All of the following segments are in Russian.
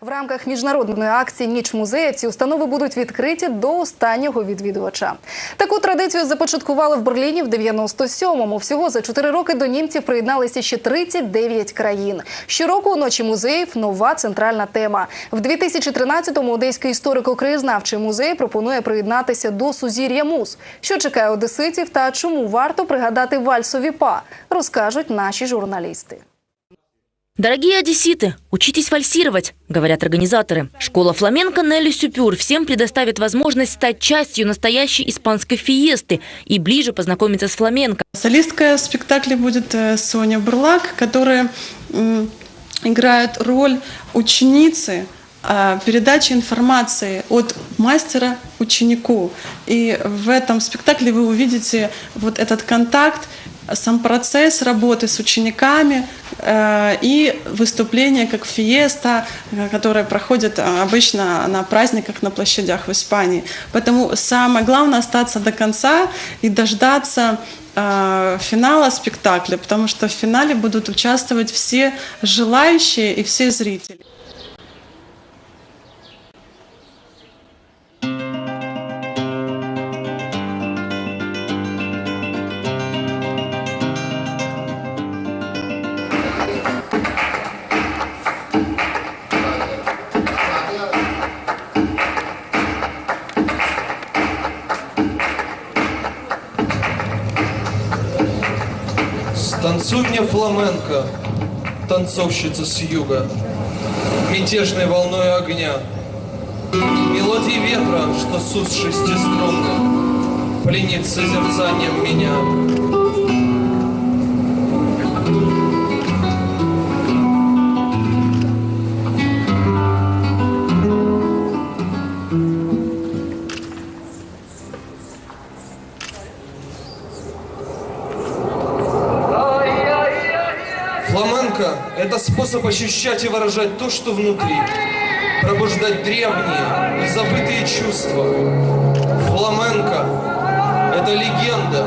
В рамках міжнародної акції Ніч музеїв ці установи будуть відкриті до останнього відвідувача. Таку традицію започаткували в Берліні в 97-му. Всього за 4 роки до німців приєдналися ще 39 країн. Щороку у ночі музеїв нова центральна тема. В 2013-му Одеський історико-краєзнавчий музей пропонує приєднатися до сузір'я муз. Що чекає одеситів та чому варто пригадати вальсові па, розкажуть наші журналісти. Дорогие одесситы, учитесь вальсировать, говорят организаторы. Школа фламенко Нелли Сюпюр всем предоставит возможность стать частью настоящей испанской фиесты и ближе познакомиться с фламенко. Солисткой в спектакле будет э, Соня Бурлак, которая играет роль ученицы а, передачи информации от мастера ученику. И в этом спектакле вы увидите вот этот контакт, сам процесс работы с учениками э, и выступление как фиеста, э, которое проходит э, обычно на праздниках на площадях в Испании. Поэтому самое главное остаться до конца и дождаться э, финала спектакля, потому что в финале будут участвовать все желающие и все зрители. Станцуй мне фламенко, танцовщица с юга, Мятежной волной огня. Мелодии ветра, что сус шестиструнный, Пленит созерцанием меня. Способ ощущать и выражать то, что внутри. Пробуждать древние забытые чувства. Фламенко – это легенда.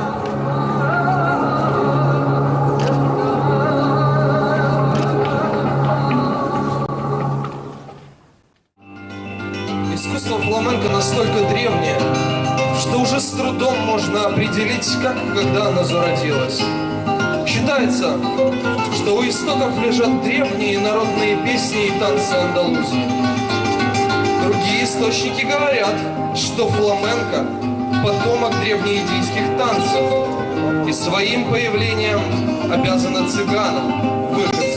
Искусство фламенко настолько древнее, что уже с трудом можно определить, как и когда оно зародилось. Считается, что у истоков лежат древние народные песни и танцы Андалузии. Другие источники говорят, что фламенко – потомок древнеиндийских танцев и своим появлением обязана цыганам, выходцам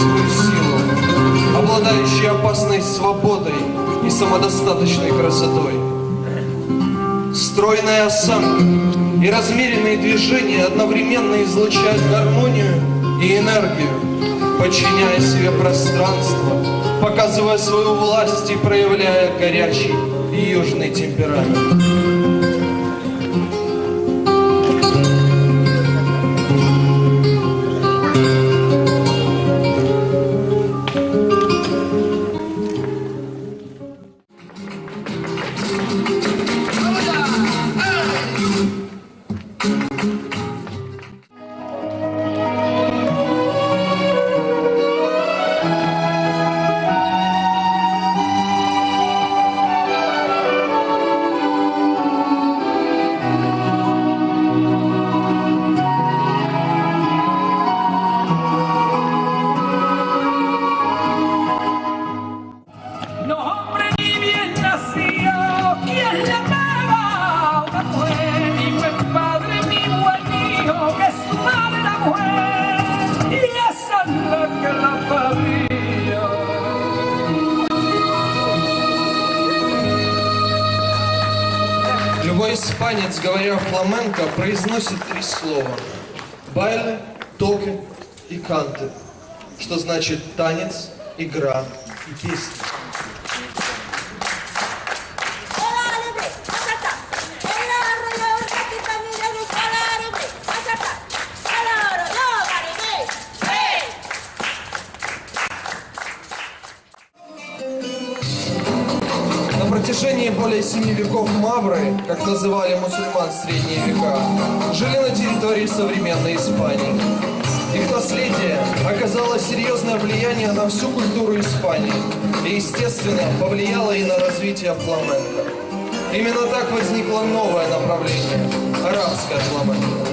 свою силу, обладающая опасной свободой и самодостаточной красотой. Стройная осанка и размеренные движения одновременно излучают гармонию и энергию, подчиняя себе пространство, показывая свою власть и проявляя горячий и южный темперамент. Испанец, говоря фламенко, произносит три слова. Байле, токе и канте. Что значит танец, игра и песня. Протяжении более семи веков мавры, как называли мусульман в средние века, жили на территории современной Испании. Их наследие оказало серьезное влияние на всю культуру Испании и, естественно, повлияло и на развитие фламенко. Именно так возникло новое направление – арабское фламенко.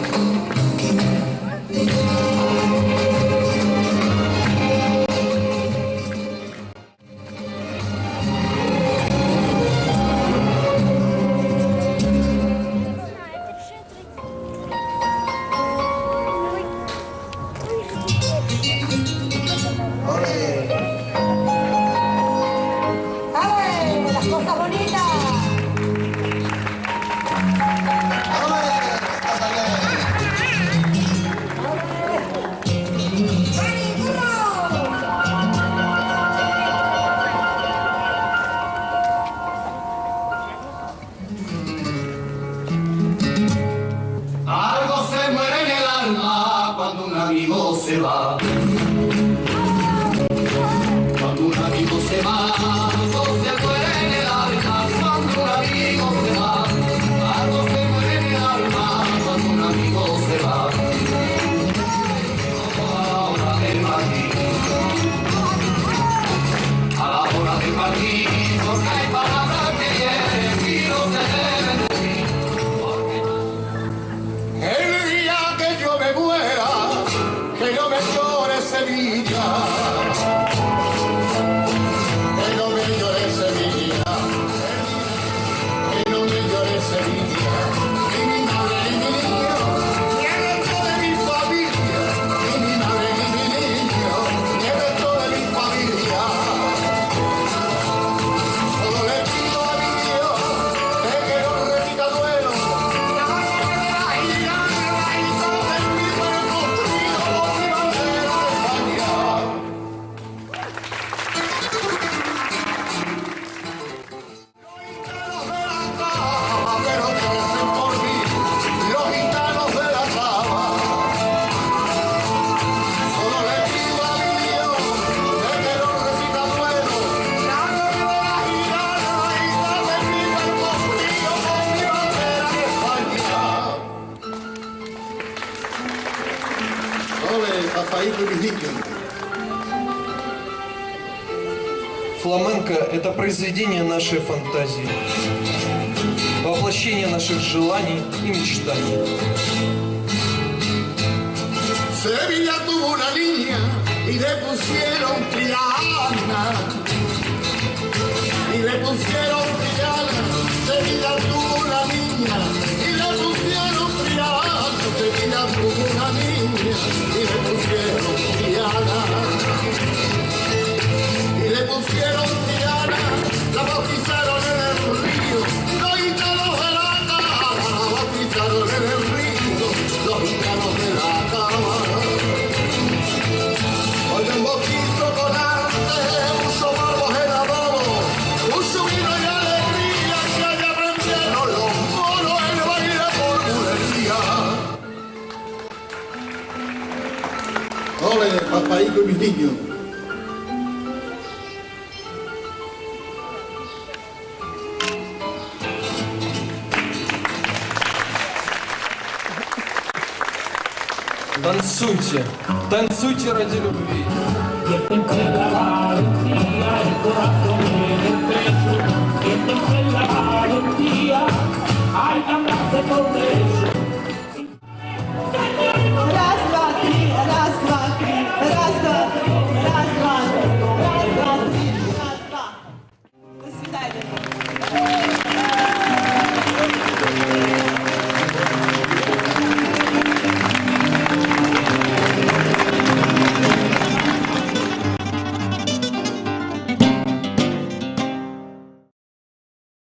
Y niño. Фламенко – это произведение нашей фантазии, воплощение наших желаний и мечтаний. Sevilla le pusieron Triana. Y le pusieron Triana. Sevilla tuvo una niña y le pusieron Y mis niños. Танцуйте, танцуйте ради любви. Три, раз,